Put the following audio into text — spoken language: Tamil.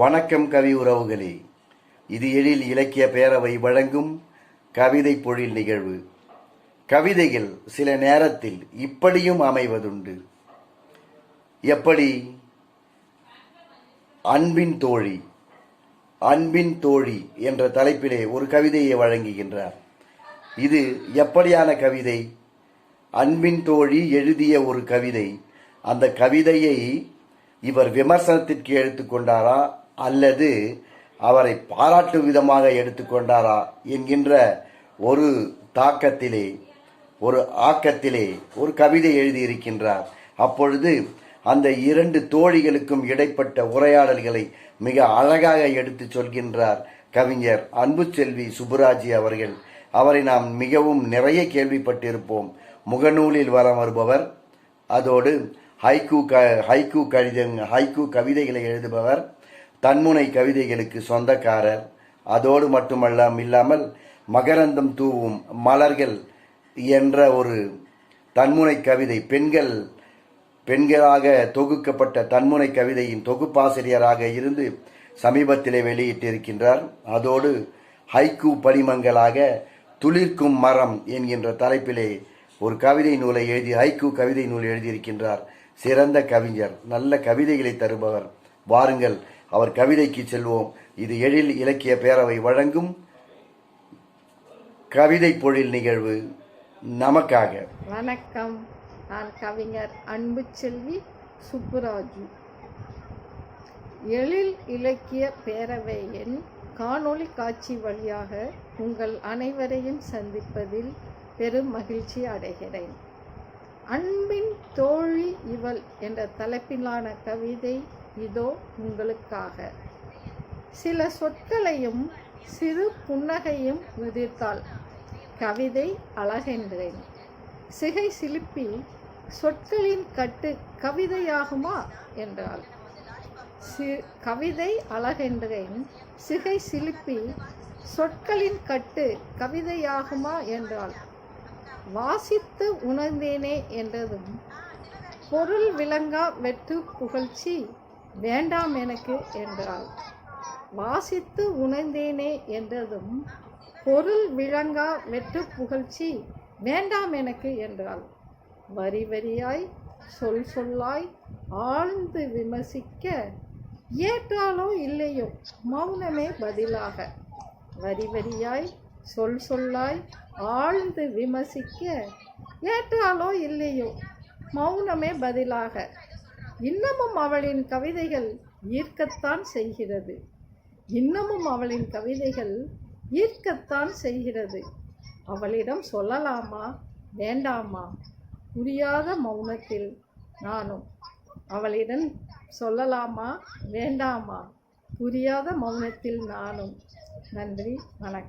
வணக்கம் கவி உறவுகளே. இது எழில் இலக்கிய பேரவை வழங்கும் கவிதை பொழில் நிகழ்வு. கவிதைகள் சில நேரத்தில் இப்படியும் அமைவதுண்டு. எப்படி? அன்பின் தோழி அன்பின் தோழி என்ற தலைப்பிலே ஒரு கவிதையை வழங்குகின்றார். இது எப்படியான கவிதை? அன்பின் தோழி எழுதிய ஒரு கவிதை. அந்த கவிதையை இவர் விமர்சனத்திற்கு எடுத்துக்கொண்டாரா அல்லது அவரை பாராட்டும் விதமாக எடுத்துக்கொண்டாரா என்கின்ற ஒரு தாக்கத்திலே ஒரு ஆக்கத்திலே ஒரு கவிதை எழுதியிருக்கின்றார். அப்பொழுது அந்த இரண்டு தோழிகளுக்கும் இடைப்பட்ட உரையாடல்களை மிக அழகாக எடுத்து சொல்கின்றார் கவிஞர் அன்புச்செல்வி சுப்புராஜி அவர்கள். அவரை நாம் மிகவும் நிறைய கேள்விப்பட்டிருப்போம். முகநூலில் வரம் வருபவர் அதோடு ஹைக்கூ க ஹைக்கூ கடிதங் ஹைக்கூ கவிதைகளை எழுதுபவர் தன்முனை கவிதைகளுக்கு சொந்தக்காரர். அதோடு மட்டுமல்லாம் இல்லாமல் மகரந்தம் தூவும் மலர்கள் என்ற ஒரு தன்முனை கவிதை. பெண்கள் பெண்களாக தொகுக்கப்பட்ட தன்முனை கவிதையின் தொகுப்பாசிரியராக இருந்து சமீபத்திலே வெளியிட்டிருக்கின்றார். அதோடு ஹைக்கூ படிமங்களாக துளிர்க்கும் மரம் என்கின்ற தலைப்பிலே ஒரு கவிதை நூலை எழுதி ஹைக்கூ கவிதை நூல் எழுதியிருக்கின்றார். சிறந்த கவிஞர் நல்ல கவிதைகளை தருபவர். வாருங்கள் அவர் கவிதைக்கு செல்வோம். இது எழில் இலக்கிய பேரவை வழங்கும் கவிதை பொழில் நிகழ்வு. நமக்காக. வணக்கம். நான் கவிஞர் அன்புச்செல்வி சுப்புராஜு. எழில் இலக்கிய பேரவையின் காணொளி காட்சி வழியாக உங்கள் அனைவரையும் சந்திப்பதில் பெரும் மகிழ்ச்சி அடைகிறேன். அன்பின் தோழி இவள் என்ற தலைப்பிலான கவிதை இதோ உங்களுக்காக. சில சொற்களையும் சிறு புன்னகையும் உதிர்த்தாள் கவிதை அழகென்றேன் சிகை சிலுப்பி சொற்களின் கட்டு கவிதையாகுமா? என்றாள். சி கவிதை அழகென்றேன் சிகை சிலுப்பி சொற்களின் கட்டு கவிதையாகுமா? என்றாள். வாசித்து உணர்ந்தேனே என்றதும் பொருள் விளங்கா வெற்று புகழ்ச்சி வேண்டாம் எனக்கு என்றாள். வாசித்து உணர்ந்தேனே என்றதும் பொருள் விளங்கா வெற்று புகழ்ச்சி வேண்டாம் எனக்கு என்றாள். வரி வரியாய் சொல் சொல்லாய் ஆழ்ந்து விமர்சிக்க ஏற்றாலோ இல்லையோ மௌனமே பதிலாக. வரி வரியாய் சொல் சொல்லாய் ஆழ்ந்து விமர்சிக்க ஏற்றாலோ இல்லையோ மௌனமே பதிலாக. இன்னமும் அவளின் கவிதைகள் ஈர்க்கத்தான் செய்கிறது. இன்னமும் அவளின் கவிதைகள் ஈர்க்கத்தான் செய்கிறது. அவளிடம் சொல்லலாமா? வேண்டாமா? புரியாத மௌனத்தில் நானும் அவளிடம் சொல்லலாமா? வேண்டாமா? புரியாத மௌனத்தில் நானும். நன்றி வணக்கம்.